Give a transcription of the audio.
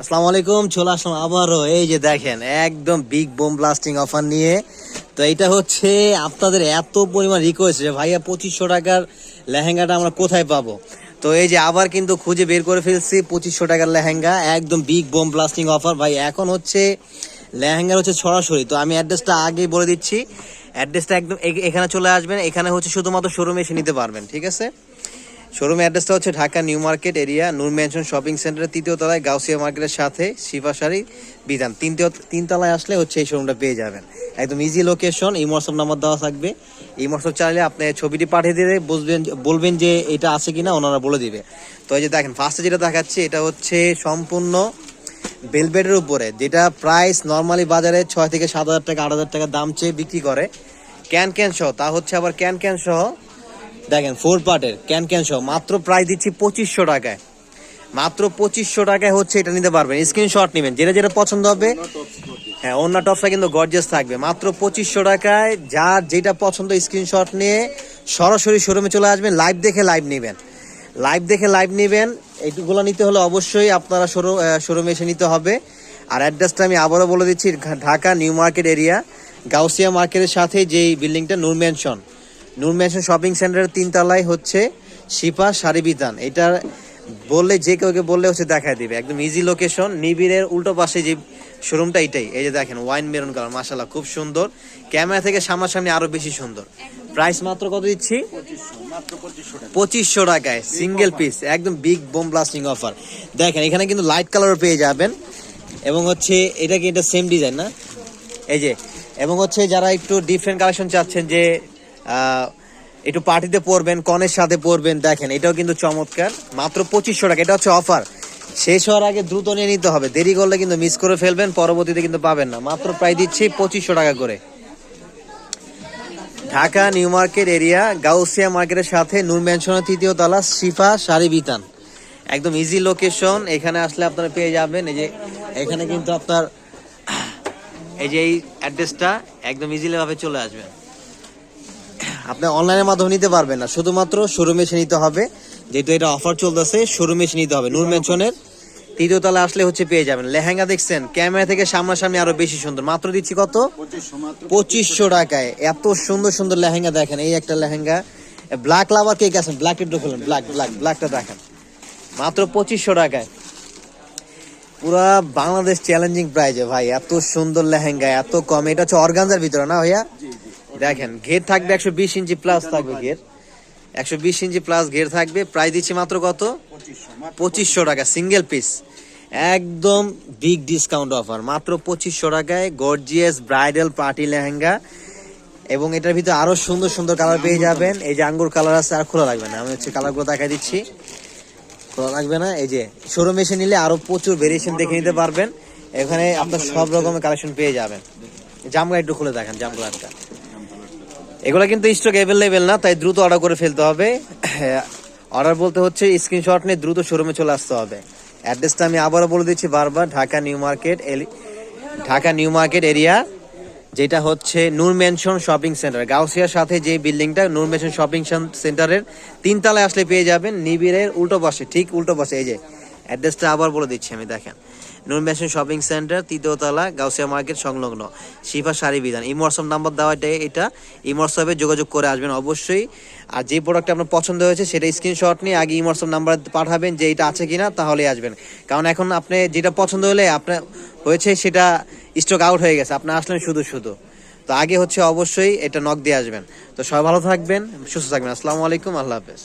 আসসালামু আলাইকুম, চলে আসলাম আবারও। এই যে দেখেন, একদম বিগ বোম ব্লাস্টিং অফার নিয়ে। তো এটা হচ্ছে আপনাদের এত পরিমাণ রিকোয়েস্ট যে, ভাইয়া, পঁচিশশো টাকার লেহেঙ্গাটা আমরা কোথায় পাবো? তো এই যে আবার কিন্তু খুঁজে বের করে ফেলছি, পঁচিশশো টাকার লেহেঙ্গা, একদম বিগ বোম ব্লাস্টিং অফার ভাই, এখন হচ্ছে লেহেঙ্গার হচ্ছে সরাসরি। তো আমি অ্যাড্রেসটা আগেই বলে দিচ্ছি। অ্যাড্রেসটা একদম এখানে চলে আসবেন। এখানে হচ্ছে শুধুমাত্র শোরুমে এসে নিতে পারবেন, ঠিক আছে? শোরুম অ্যাড্রেসটা হচ্ছে Dhaka New Market area, Noor Mansion shopping সেন্টারের তৃতীয় তলায়, গাউসিয়া মার্কেটের সাথে শিবাশারি বিধান। তিনটে তিন তলায় আসলে হচ্ছে এই শোরুমটা পেয়ে যাবেন। একদম ইজি লোকেশন এই মরসম নাম্বার দেওয়া থাকবে। এই মরসম চাইলে আপনি ছবিটি পাঠিয়ে দিলে বুঝবেন বলবেন যে এটা আছে কিনা, ওনারা বলে দিবে। তো এই যে দেখেন ফার্স্টে যেটা দেখাচ্ছি, এটা হচ্ছে সম্পূর্ণ বেলবেটের উপরে, যেটা প্রাইস নর্মালি বাজারে ছয় থেকে সাত হাজার টাকা, আট হাজার টাকা দাম চেয়ে বিক্রি করে। ক্যান ক্যান সহ, তা হচ্ছে আবার ক্যান ক্যান সহ দেখেন ফোর পার্টের ক্যান ক্যান সহ মাত্র প্রাইস দিচ্ছি পঁচিশশো টাকায়। মাত্র পঁচিশশো টাকায় হচ্ছে এটা নিতে পারবেন। স্ক্রিনশট নেবেন যেটা যেটা পছন্দ হবে। হ্যাঁ অন্য টপসটা কিন্তু গর্জেস থাকবে। মাত্র পঁচিশশো টাকায় যার যেটা পছন্দ স্ক্রিনশট নিয়ে সরাসরি শোরুমে চলে আসবেন লাইভ দেখে লাইভ নেবেন। লাইভ দেখে লাইভ নেবেন। এইটুকুগুলো নিতে হলে অবশ্যই আপনারা শোরুমে এসে নিতে হবে। আর অ্যাড্রেসটা আমি আবারও বলে দিচ্ছি Dhaka New Market area Gausia মার্কেটের সাথে যেই বিল্ডিংটা Noor Mansion Noor Mansion shopping সেন্টারের তিনতলায় হচ্ছে শিপা শাড়ি বিতান এটা বললে যে কেউকে বললে হচ্ছে দেখায় দিবে। একদম ইজি লোকেশন নিবিড়ের উল্টো পাশে যে শোরুমটা এটাই। এই যে দেখেন ওয়াইন মেরুন কালার মাসাল্লাহ খুব সুন্দর। ক্যামেরা থেকে সামনাসামনি আরও বেশি সুন্দর। প্রাইস মাত্র কত দিচ্ছি? পঁচিশশো টাকায় সিঙ্গেল পিস একদম বিগ বোম ব্লাস্টিং অফার দেখেন, এখানে কিন্তু লাইট কালারও পেয়ে যাবেন। এবং হচ্ছে, এটা কি এটা সেম ডিজাইন না? এই যে, এবং হচ্ছে যারা একটু ডিফারেন্ট কালেকশন চাচ্ছেন যে একটু পার্টিতে পরবেন, কনের সাথে পরবেন, দেখেন, এটাও কিন্তু চমৎকার। মাত্র পঁচিশশো টাকা, এটা হচ্ছে অফার শেষ হওয়ার আগে দ্রুত নিয়ে নিতে হবে। দেরি করলে কিন্তু মিস করে ফেলবেন, পরবর্তীতে কিন্তু পাবেন না। মাত্র প্রায় দিচ্ছি পঁচিশশো টাকা করে। Dhaka, New Market area, Gausia মার্কেটের সাথে নূর ম্যানশনের তৃতীয় তলা, শিফা, শাড়ি বিতান। একদম ইজি লোকেশন এখানে আসলে আপনারা পেয়ে যাবেন, এই যে, এখানে কিন্তু আপনার, এই যে এই অ্যাড্রেসটা একদম ইজিলি ভাবে চলে আসবেন আপনি অনলাইনের মাধ্যমে নিতে পারবেন না। শুধুমাত্র শোরুমে এসে নিতে হবে। যেহেতু এটা অফার চলতেছে শোরুমে এসে নিতে হবে। নূর ম্যানশনের তৃতীয় আসলে হচ্ছে পেয়ে যাবেন। লেহেঙ্গা দেখছেন, ক্যামেরা থেকে সামনাসামনি আরও বেশি সুন্দর। মাত্র দিচ্ছি কত? পঁচিশশো টাকায়। এত সুন্দর সুন্দর লেহেঙ্গা দেখেন। এই একটা লেহেঙ্গা। ব্ল্যাক লাভার কে গেছেন ব্ল্যাক একটু খুলুন ব্ল্যাক ব্ল্যাক ব্ল্যাকটা দেখেন। মাত্র পঁচিশশো টাকায়। পুরা বাংলাদেশ চ্যালেঞ্জিং প্রাইজে ভাই। এত সুন্দর লেহেঙ্গা, এত কম। এটা হচ্ছে অর্গানজার ভিতরে না ভাইয়া? দেখেন, ঘের থাকবে একশো বিশ ইঞ্চি প্লাস থাকবে ঘের। একশো বিশ ইঞ্চি প্লাস ঘের থাকবে। প্রাইস দিচ্ছি মাত্র কত? পঁচিশশো টাকা সিঙ্গেল পিস একদম বিগ ডিসকাউন্ট অফার মাত্র পঁচিশশো টাকায় গর্জিয়াস ব্রাইডাল পার্টি লেহেঙ্গা। এবং এটার ভিতরে আরও সুন্দর সুন্দর কালার পেয়ে যাবেন। এই যে আঙ্গুর কালার আছে, আর খোলা লাগবে না। আমি হচ্ছে কালারগুলো দেখাই দিচ্ছি। খোলা লাগবে না। এই যে শোরুম এসে নিলে আরও প্রচুর ভেরিয়েশন দেখে নিতে পারবেন। এখানে আপনার সব রকমের কালেকশন পেয়ে যাবেন। জামগা একটু খুলে দেখেন জাম কালারটা এগুলো কিন্তু স্টক অ্যাভেলেবেল না, তাই দ্রুত অর্ডার করে ফেলতে হবে। অর্ডার বলতে হচ্ছে স্ক্রিনশট নিয়ে দ্রুত শোরুমে চলে আসতে হবে। অ্যাড্রেসটা আমি আবারও বলে দিচ্ছি বারবার, Dhaka New Market Dhaka New Market area, যেটা হচ্ছে নূর ম্যানশন শপিং সেন্টার। গাউসিয়ার সাথে যে বিল্ডিংটা, নূর ম্যানশন শপিং সেন্টারের তিনতলায় আসলে পেয়ে যাবেন নিবিড়ের উল্টো পাশে, ঠিক উল্টো পাশে, এই যে। অ্যাড্রেসটা আবার বলে দিচ্ছি আমি, দেখেন। নুন ম্যানশন শপিং সেন্টার, তৃতীয়তলা, গাউসিয়া মার্কেট, সংলগ্ন। শিফা শাড়ি বিধান। ইমরসম নাম্বার দেওয়া এটা ইমরসবে যোগাযোগ করে আসবেন অবশ্যই। আর যে প্রোডাক্টটা আপনার পছন্দ হয়েছে, সেটা স্ক্রিনশট নিয়ে আগে ইমরসম নাম্বার পাঠাবেন যে এটা আছে কিনা, তাহলেই আসবেন। কারণ এখন আপনি যেটা পছন্দ হলে আপনার হয়েছে সেটা স্টক আউট হয়ে গেছে। আপনি আসলেন শুধু শুধু। তো আগে হচ্ছে অবশ্যই এটা নক দিয়ে আসবেন। তো সবাই ভালো থাকবেন, সুস্থ থাকবেন। আসসালামু আলাইকুম, আল্লাহ হাফেজ।